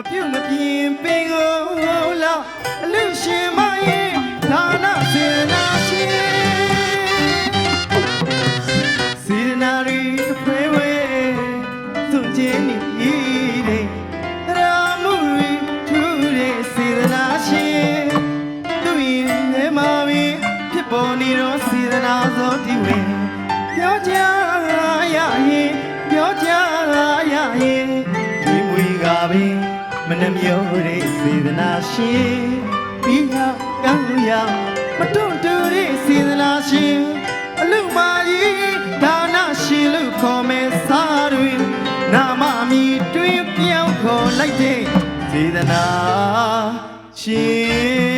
မပြုတ်မပြင်းပင်ကိုလောက်အလူရှင်မရဲ့ဒါနစေနာရှင်စေနာရီတစ်ဖွဲဝဲသူ့ချင်းနေတယ်ရာမှုရီထူတဲ့စေနာရှင်သူ့ရင်ထဲမှာပင်ဖြစ်ပေါ်နေတော့စေနာသောဒီဝဲပြောကြရရင်ပြောကြရရင်ဒီမွေကပင် မနှမျောတဲ့စေနာရှင်ပြီးတော့ကောင်းရမတွန့်တူတဲ့စေနာရှင်အလူမာကြီးဒါနရှင်လို့ခေါ်မဲ့စားတွင်နာမမီတွင်ပြောင်းခေါ်လိုက်တဲ့စေတနာရှင်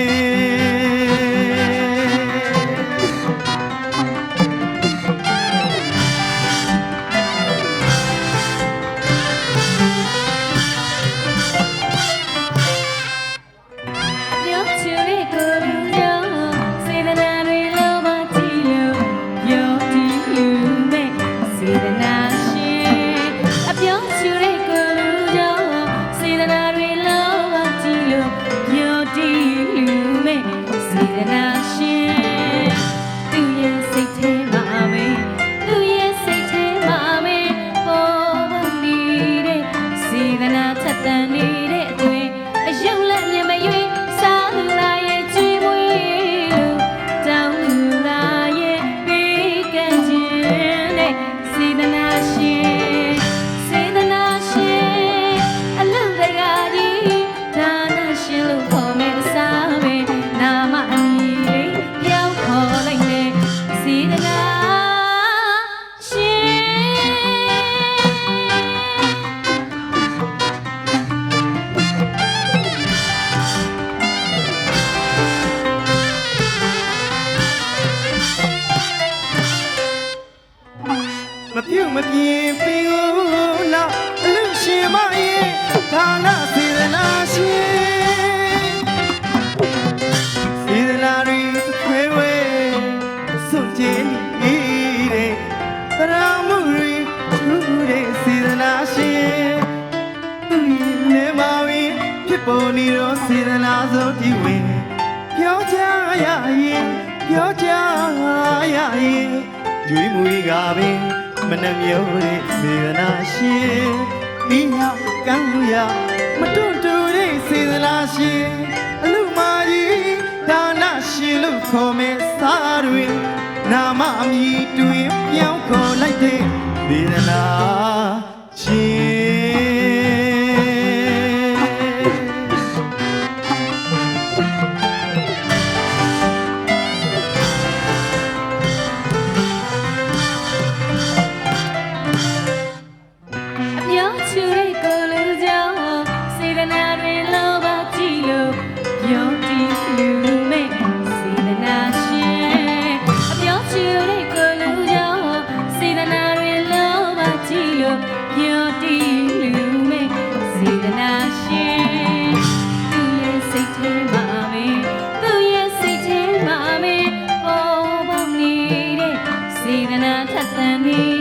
မဲ့စေတ စေတနာသောဒီဝင်ပြောကြရရင်ပြောကြရရင်ရွေးမွေးကပင်မနှမျောတဲ့စေတနာရှင်မိညာကံလူရမတွန့်တူတဲ့စေတနာရှင်အလူမာကြီးဒါနရှင်လို့ခေါ်မဲ့စားတွင်နာမအမည်တွင်ပြောင်းခေါ်လိုက်တဲ့စေတနာ ထ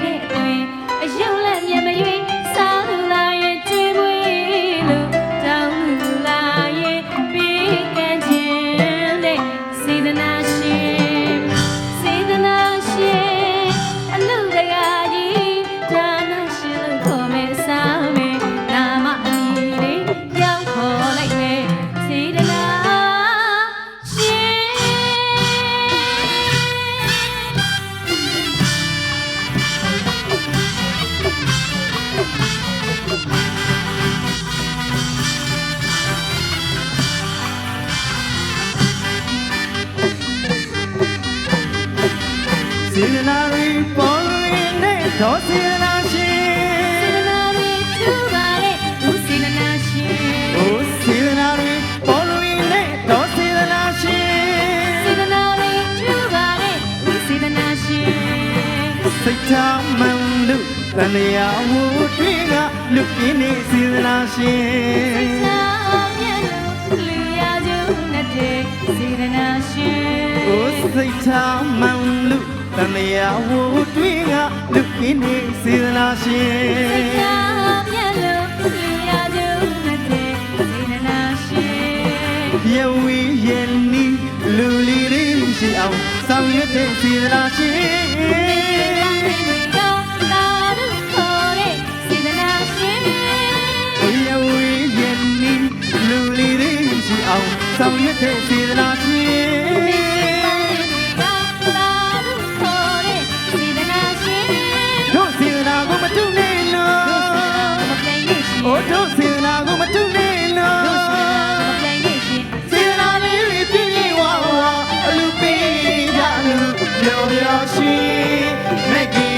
စေတနာရီပေါ်လွင်တဲ့တော့စေတနာရှင်စေတနာတွေထူပါလေလူစေတနာရှင်။အိုးစေတနာရီပေါ်လွင်တဲ့တော့စေတနာရှင်စေတနာတွေထူပါလေလူစေတနာရှင်စိတ်ချမှန်လို့တန်လျာဝူတွင်ကလူပြင်းနေစေတနာရှင်စိတ်ချမြတ်လို့လူရကြုံနဲ့တဲ့စေတနာရှင်။အိုးစိတ်ချမှန်လို့ တန်လျာဝူတွေးကလူကင်းနေစေတနာရှင်ရဝီရနီလူလီရင်းရှိအောင်ဆောင်ရွက်တဲ့စေတနာရှင်ရဝီရနီလူလီရင်းရှိအောင်ဆောင်ရွက်တဲ့စေတနာ ပြောပြော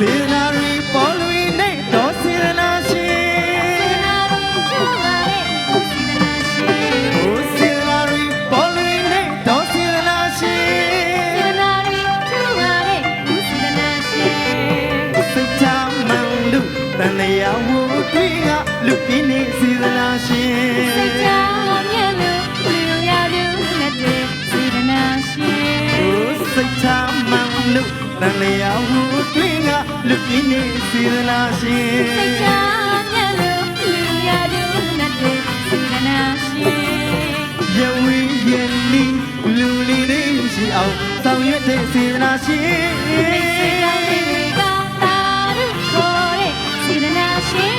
စေနာရီပေါ်လွင်နဲ့တော့စေနာရှင်စေတနာလူခေါ်တဲ့စေတနာရှင်ဟိုစေနာရီပေါ်လွင်နဲ့တော့စေနာရှင်စေတနာလူထူပါတဲ့စေတနာရှင်စိတ်ချမှန်လူတန်လျာဝတွေ့ကလူပြင်းနေစေနာရှင်စိတ်ချမြတ်လို့လူရလူနဲ့ တဲ့စေတနာရှင်ဟိုစိတ်ချမှန်လူတန်လျာဝတွေ့ကလူပြင်းနေစေနာရှင်စိတ်ချမြတ်လို့လူရလူနဲ့တဲ့စေတနာရှင်ယဝီယန်လီလူလီလေးရှိအောင်ဆောင်ရွက်တဲ့စေနာရှင်စေတနာလေးကတာလူခေါ်တဲ့စေတနာရှင်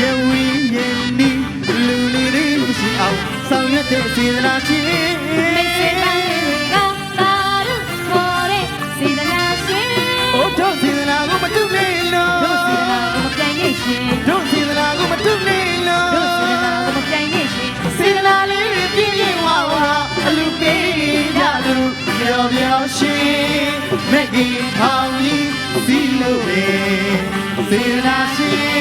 ယဝီယန်ဒီလူလီလေးရှိအောင်ဆောင်ရွက်တဲ့စေတနာရှင် မက်ကီထောင်ကြီးစီလို့ပဲစေတနာရှင်